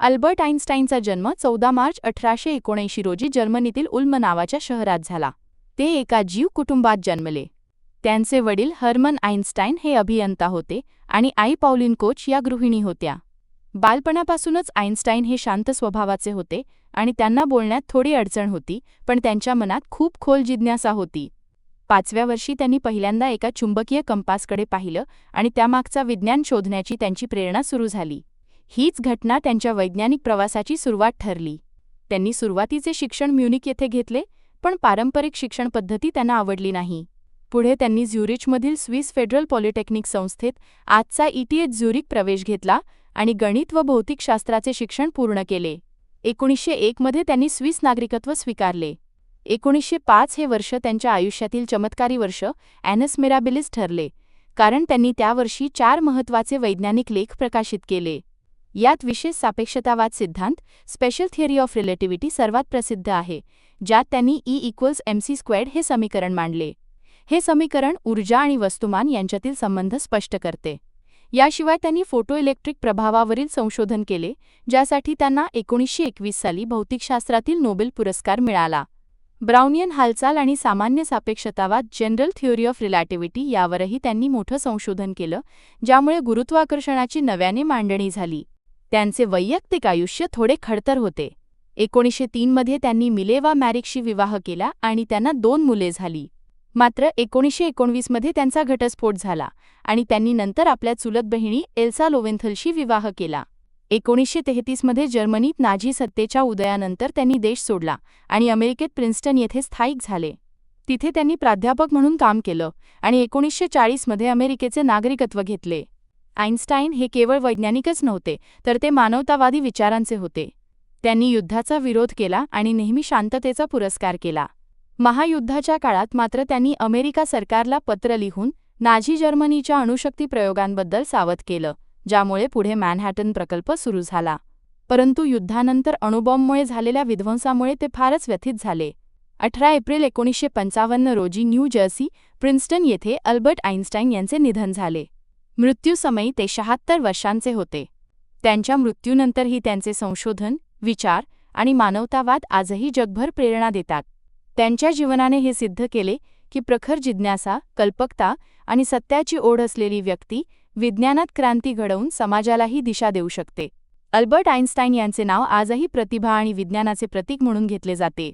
Albert आइन्स्टाईनचा जन्म चौदा मार्च अठराशे एकोणऐंशी रोजी जर्मनीतील उल्म नावाच्या शहरात झाला. ते एका जीव कुटुंबात जन्मले. त्यांचे वडील हर्मन आइन्स्टाईन हे अभियंता होते आणि आई पाऊलिन कोच या गृहिणी होत्या. बालपणापासूनच आइन्स्टाईन हे शांत स्वभावाचे होते आणि त्यांना बोलण्यात थोडी अडचण होती पण त्यांच्या मनात खूप खोल जिज्ञासा होती. पाचव्या वर्षी त्यांनी पहिल्यांदा एका चुंबकीय कंपासकडे पाहिलं आणि त्यामागचा विज्ञान शोधण्याची त्यांची प्रेरणा सुरू झाली. हीच घटना त्यांच्या वैज्ञानिक प्रवासाची सुरुवात ठरली. त्यांनी सुरुवातीचे शिक्षण म्युनिक येथे घेतले पण पारंपरिक शिक्षण पद्धती त्यांना आवडली नाही. पुढे त्यांनी झ्युरिचमधील स्विस फेडरल पॉलिटेक्निक संस्थेत आजचा ईटीएच झ्युरिक प्रवेश घेतला आणि गणित व भौतिकशास्त्राचे शिक्षण पूर्ण केले. एकोणीसशे एकमध्ये त्यांनी स्विस नागरिकत्व स्वीकारले. एकोणीसशे पाच हे वर्ष त्यांच्या आयुष्यातील चमत्कारी वर्ष ॲनस मिराबिलिस ठरले कारण त्यांनी त्या वर्षी चार महत्त्वाचे वैज्ञानिक लेख प्रकाशित केले. यात विशेष सापेक्षतावाद सिद्धांत स्पेशल थिअरी ऑफ रिलेटिव्हिटी सर्वात प्रसिद्ध आहे ज्यात त्यांनी E equals M C squared हे समीकरण मांडले. हे समीकरण ऊर्जा आणि वस्तुमान यांच्यातील संबंध स्पष्ट करते. याशिवाय त्यांनी फोटोइलेक्ट्रिक प्रभावावरील संशोधन केले ज्यासाठी त्यांना एकोणीसशे एकवीस साली भौतिकशास्त्रातील नोबेल पुरस्कार मिळाला. ब्राउनियन हालचाल आणि सामान्य सापेक्षतावाद जनरल थिअरी ऑफ रिलॅटिव्हिटी यावरही त्यांनी मोठं संशोधन केलं ज्यामुळे गुरुत्वाकर्षणाची नव्याने मांडणी झाली. त्यांचे वैयक्तिक आयुष्य थोडे खडतर होते. एकोणीसशे तीनमध्ये त्यांनी मिलेवा मॅरिकशी विवाह केला आणि त्यांना दोन मुले झाली. मात्र एकोणीसशे एकोणवीसमध्ये त्यांचा घटस्फोट झाला आणि त्यांनी नंतर आपल्या चुलत बहिणी एल्सा लोवेंथलशी विवाह केला. एकोणीसशे तेहतीसमध्ये जर्मनीत नाझी सत्तेच्या उदयानंतर त्यांनी देश सोडला आणि अमेरिकेत प्रिन्स्टन येथे स्थायिक झाले. तिथे त्यांनी प्राध्यापक म्हणून काम केलं आणि एकोणीसशे चाळीसमध्ये अमेरिकेचे नागरिकत्व घेतले. आईन्स्टाईन हे केवळ वैज्ञानिकच नव्हते तर ते मानवतावादी विचारांचे होते. त्यांनी युद्धाचा विरोध केला आणि नेहमी शांततेचा पुरस्कार केला. महायुद्धाच्या काळात मात्र त्यांनी अमेरिका सरकारला पत्र लिहून नाझी जर्मनीच्या अणुशक्ती प्रयोगांबद्दल सावध केलं ज्यामुळे पुढे मॅनहॅटन प्रकल्प सुरू झाला. परंतु युद्धानंतर अणुबॉम्बमुळे झालेल्या विध्वंसामुळे ते फारच व्यथित झाले. अठरा एप्रिल एकोणीसशे पंचावन्न रोजी न्यू जर्सी प्रिन्स्टन येथे अल्बर्ट आइन्स्टाईन यांचे निधन झाले. मृत्यूसमयी ते शहात्तर वर्षांचे होते. त्यांच्या मृत्यूनंतरही त्यांचे संशोधन विचार आणि मानवतावाद आजही जगभर प्रेरणा देतात. त्यांच्या जीवनाने हे सिद्ध केले की प्रखर जिज्ञासा कल्पकता आणि सत्याची ओढ असलेली व्यक्ती विज्ञानात क्रांती घडवून समाजालाही दिशा देऊ शकते. अल्बर्ट आइन्स्टाईन यांचे नाव आजही प्रतिभा आणि विज्ञानाचे प्रतीक म्हणून घेतले जाते.